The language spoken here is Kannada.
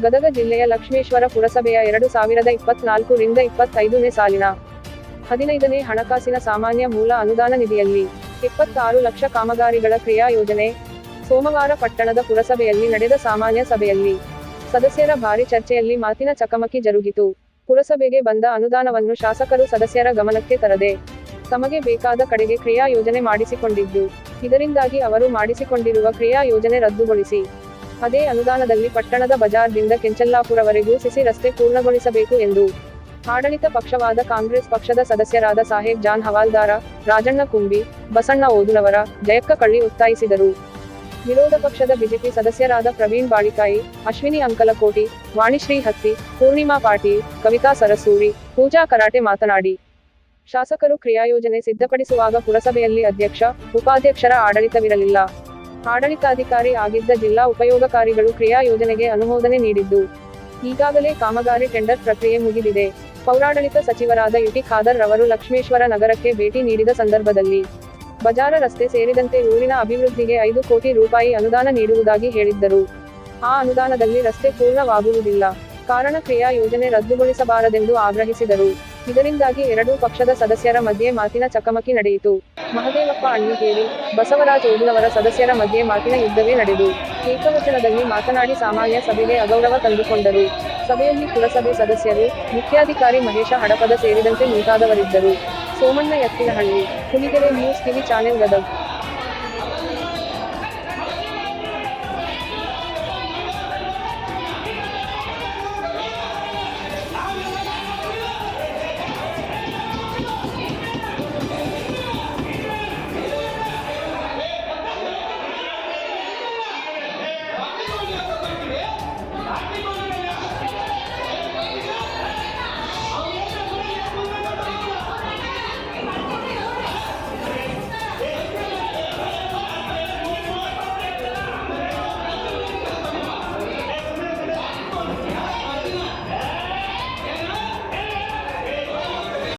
ಗದಗ ಜಿಲ್ಲೆಯ ಲಕ್ಷ್ಮೇಶ್ವರ ಪುರಸಭೆಯ ಎರಡು ಸಾವಿರದ ಇಪ್ಪತ್ನಾಲ್ಕು ರಿಂದ ಇಪ್ಪತ್ತೈದನೇ ಸಾಲಿನ ಹದಿನೈದನೇ ಹಣಕಾಸಿನ ಸಾಮಾನ್ಯ ಮೂಲ ಅನುದಾನ ನಿಧಿಯಲ್ಲಿ ಇಪ್ಪತ್ತಾರು ಲಕ್ಷ ಕಾಮಗಾರಿಗಳ ಕ್ರಿಯಾ ಯೋಜನೆ ಸೋಮವಾರ ಪಟ್ಟಣದ ಪುರಸಭೆಯಲ್ಲಿ ನಡೆದ ಸಾಮಾನ್ಯ ಸಭೆಯಲ್ಲಿ ಸದಸ್ಯರ ಭಾರಿ ಚರ್ಚೆಯಲ್ಲಿ ಮಾತಿನ ಚಕಮಕಿ ಜರುಗಿತು. ಪುರಸಭೆಗೆ ಬಂದ ಅನುದಾನವನ್ನು ಶಾಸಕರು ಸದಸ್ಯರ ಗಮನಕ್ಕೆ ತರದೆ ತಮಗೆ ಬೇಕಾದ ಕಡೆಗೆ ಕ್ರಿಯಾ ಯೋಜನೆ ಮಾಡಿಸಿಕೊಂಡಿದ್ದು. ಇದರಿಂದಾಗಿ ಅವರು ಮಾಡಿಸಿಕೊಂಡಿರುವ ಕ್ರಿಯಾ ಯೋಜನೆ ರದ್ದುಗೊಳಿಸಿ. ಅದೇ ಅನುದಾನದಲ್ಲಿ ಪಟ್ಟಣದ ಬಜಾರ್ದಿಂದ ಕೆಂಚಲ್ಲಾಪುರವರೆಗೂ ಸಿಸಿ ರಸ್ತೆ ಪೂರ್ಣಗೊಳಿಸಬೇಕು ಎಂದು ಆಡಳಿತ ಪಕ್ಷವಾದ ಕಾಂಗ್ರೆಸ್ ಪಕ್ಷದ ಸದಸ್ಯರಾದ ಸಾಹೇಬ್ ಜಾನ್ ಹವಾಲ್ದಾರ, ರಾಜಣ್ಣ ಕುಂಬಿ, ಬಸಣ್ಣ ಓದುನವರ, ಜಯಕ್ಕ ಕಳ್ಳಿ ಒತ್ತಾಯಿಸಿದರು. ವಿರೋಧ ಪಕ್ಷದ ಬಿಜೆಪಿ ಸದಸ್ಯರಾದ ಪ್ರವೀಣ್ ಬಾಳಿಕಾಯಿ, ಅಶ್ವಿನಿ ಅಂಕಲಕೋಟಿ, ವಾಣಿಶ್ರೀ ಹತ್ತಿ, ಪೂರ್ಣಿಮಾ ಪಾಟೀಲ್, ಕವಿತಾ ಸರಸೂರಿ, ಪೂಜಾ ಕರಾಟೆ ಮಾತನಾಡಿ ಶಾಸಕರು ಕ್ರಿಯಾಯೋಜನೆ ಸಿದ್ಧಪಡಿಸುವಾಗ ಪುರಸಭೆಯಲ್ಲಿ ಅಧ್ಯಕ್ಷ, ಉಪಾಧ್ಯಕ್ಷರ ಆಡಳಿತವಿರಲಿಲ್ಲ. ಆಡಳಿತಾಧಿಕಾರಿ ಆಗಿದ್ದ ಜಿಲ್ಲಾ ಉಪಯೋಗಕಾರಿಗಳು ಕ್ರಿಯಾ ಯೋಜನೆಗೆ ಅನುಮೋದನೆ ನೀಡಿದ್ದು, ಈಗಾಗಲೇ ಕಾಮಗಾರಿ ಟೆಂಡರ್ ಪ್ರಕ್ರಿಯೆ ಮುಗಿದಿದೆ. ಪೌರಾಡಳಿತ ಸಚಿವರಾದ ಯುಟಿ ಖಾದರ್ ರವರು ಲಕ್ಷ್ಮೇಶ್ವರ ನಗರಕ್ಕೆ ಭೇಟಿ ನೀಡಿದ ಸಂದರ್ಭದಲ್ಲಿ, ಬಜಾರ ರಸ್ತೆ ಸೇರಿದಂತೆ ಊರಿನ ಅಭಿವೃದ್ಧಿಗೆ ಐದು ಕೋಟಿ ರೂಪಾಯಿ ಅನುದಾನ ನೀಡುವುದಾಗಿ ಹೇಳಿದ್ದರು. ಆ ಅನುದಾನದಲ್ಲಿ ರಸ್ತೆ ಪೂರ್ಣವಾಗುವುದಿಲ್ಲ. ಕಾರಣ ಕ್ರಿಯಾ ಯೋಜನೆ ರದ್ದುಗೊಳಿಸಬಾರದೆಂದು ಆಗ್ರಹಿಸಿದರು. ಇದರಿಂದಾಗಿ ಎರಡೂ ಪಕ್ಷದ ಸದಸ್ಯರ ಮಧ್ಯೆ ಮಾತಿನ ಚಕಮಕಿ ನಡೆಯಿತು. ಮಹದೇವಪ್ಪ ಅಣ್ಣಿಗೇರಿ, ಬಸವರಾಜ್ ಓದುನವರ ಸದಸ್ಯರ ಮಧ್ಯೆ ಮಾತಿನ ಯುದ್ಧವೇ ನಡೆದು, ಏಕವಚನದಲ್ಲಿ ಮಾತನಾಡಿ ಸಾಮಾನ್ಯ ಸಭೆಗೆ ಅಗೌರವ ತಂದುಕೊಂಡರು. ಸಭೆಯಲ್ಲಿ ಪುರಸಭೆ ಸದಸ್ಯರು, ಮುಖ್ಯಾಧಿಕಾರಿ ಮಹೇಶ ಹಡಪದ ಸೇರಿದಂತೆ ಮುಂತಾದವರಿದ್ದರು. Somanna Yettinahalli Huligere news TV channel Gadag. Happy birthday!